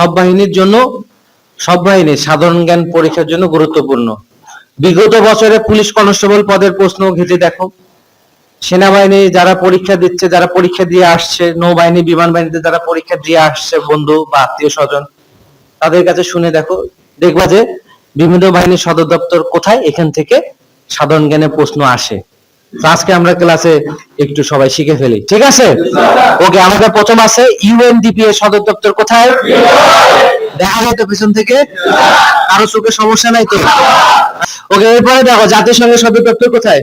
সব বাহিনীর জন্য, সব বাহিনীর সাধারণ জ্ঞান পরীক্ষার জন্য গুরুত্বপূর্ণ। বিগত বছরে পুলিশ কনস্টেবল পদের প্রশ্ন ঘেটে দেখো। সেনাবাহিনী যারা পরীক্ষা দিচ্ছে, যারা পরীক্ষা দিয়ে আসছে, নৌবাহিনী, বিমান বাহিনীতে যারা পরীক্ষা দিয়ে আসছে, বন্ধু বা আত্মীয় স্বজন, তাদের কাছে শুনে দেখো। দেখবা যে বিভিন্ন বাহিনীর সদর দপ্তর কোথায়? এখান থেকে সাধারণ জ্ঞানের প্রশ্ন আসে। আজকে আমরা ক্লাসে একটু সবাই শিখে ফেলি। ঠিক আছে? ওকে আমাদের প্রথম আছে ইউএনডিপি এর সদর দপ্তর কোথায়? দেখা যায় তো পেছন থেকে। কারও চোখে সমস্যা নাই তো? ওকে এরপরে দেখো, জাতিসংঘের সদর দপ্তর কোথায়?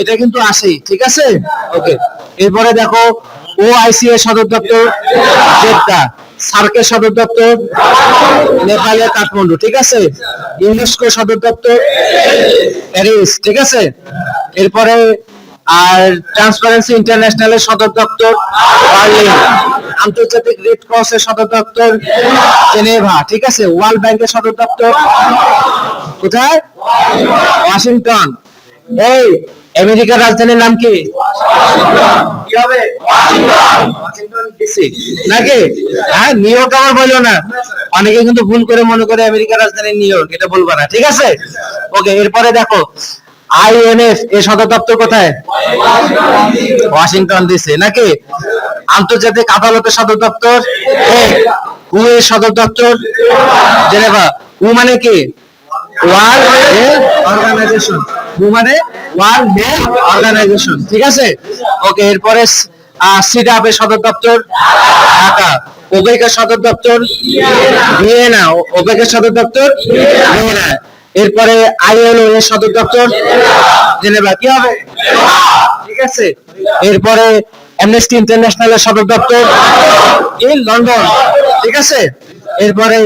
এটা কিন্তু আসেই, ঠিক আছে? ওকে এরপরে দেখো ওআইসি এর সদর দপ্তর জেদ্দা সার্কের সদর দপ্তর, নেপালের কাঠমান্ডু, ঠিক আছে? ইউনেস্কো সদর দপ্তর, প্যারিস, ঠিক আছে? এরপরে আর ট্রান্সপারেন্সি ইন্টারন্যাশনালের সদর দপ্তর, বার্লিন, আন্তর্জাতিক রেড ক্রসের সদর দপ্তর, জেনেভা, ঠিক আছে? ওয়ার্ল্ড ব্যাংকের সদর দপ্তর, কোথায়? ওয়াশিংটন। এই আমেরিকার রাজধানীর নাম কি? হবে নাকি? হ্যাঁ নিউ ইয়র্ক আমার বলো না। অনেকে কিন্তু ভুল করে মনে করে আমেরিকার রাজধানী নিউ ইয়র্ক এটা বলব না ঠিক আছে? ওকে এরপরে দেখো আইএনএফ এর সদর দপ্তর কোথায়? ওয়াশিংটন ডিসি নাকি? আন্তর্জাতিক আদালতের সদর দপ্তর? হু এর সদর দপ্তর? জেনেভা। হু মানে কি? ওয়ার্ল্ড হেলথ অর্গানাইজেশন মানে ওয়ার্ল্ড হেলথ অর্গানাইজেশন ঠিক আছে? ওকে এরপরে সিডাপ সদর দপ্তর ঢাকা। ওবেকের সদর দপ্তর ভিয়েনা ওবেকের সদর দপ্তর ভিয়েনা এরপরে আইএলও এর সদর দপ্তর জেনেভা কি হবে? ঠিক আছে? এরপরে অ্যামনেস্টি ইন্টারন্যাশনালের সদর দপ্তর ইন লন্ডন ঠিক আছে? এরপরে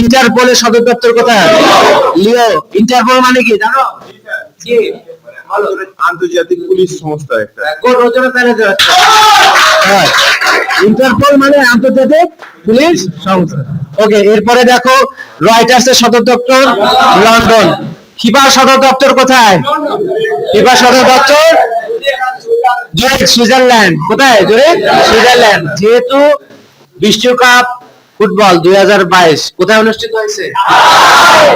ইন্টারপোলের সদর দপ্তর কোথায়? লিও ইন্টারপোল মানে কি জানো? আন্তর্জাতিক পুলিশ সংস্থা একটা। ইন্টারপোল মানে আন্তর্জাতিক পুলিশ সংস্থা। ওকে এরপরে দেখো রয়টার্স এর সদর দপ্তর লন্ডন। ফিফা সদর দপ্তর কোথায়? ফিফা সদর দপ্তর সুইজারল্যান্ড। কোথায় সুইজারল্যান্ড। যেহেতু বিশ্বকাপ ফুটবল দুই কোথায় অনুষ্ঠিত হয়েছে?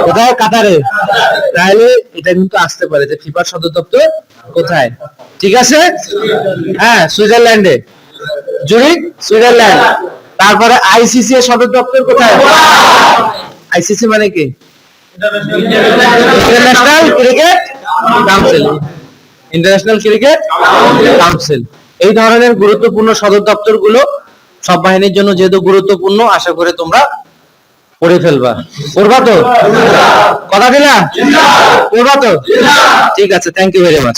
কোথায়? কাতারে। তাহলে এটা কিন্তু আসতে পারে যে ফিফার সদর দপ্তর কোথায়? ঠিক আছে? হ্যাঁ সুইজারল্যান্ডে। Zurich Switzerland. তারপরে আইসিসি এর সদর দপ্তর কোথায়? আইসিসি মানে কি? International cricket council. International cricket council. এই ধরনের গুরুত্বপূর্ণ সদর দপ্তরগুলো সব বাহিনীর জন্য যেহেতু গুরুত্বপূর্ণ আশা করে তোমরা পড়ে ফেলবা। পড়বা তো? কথা দিলা? পড়বা তো? ঠিক আছে থ্যাংক ইউ ভেরি মাচ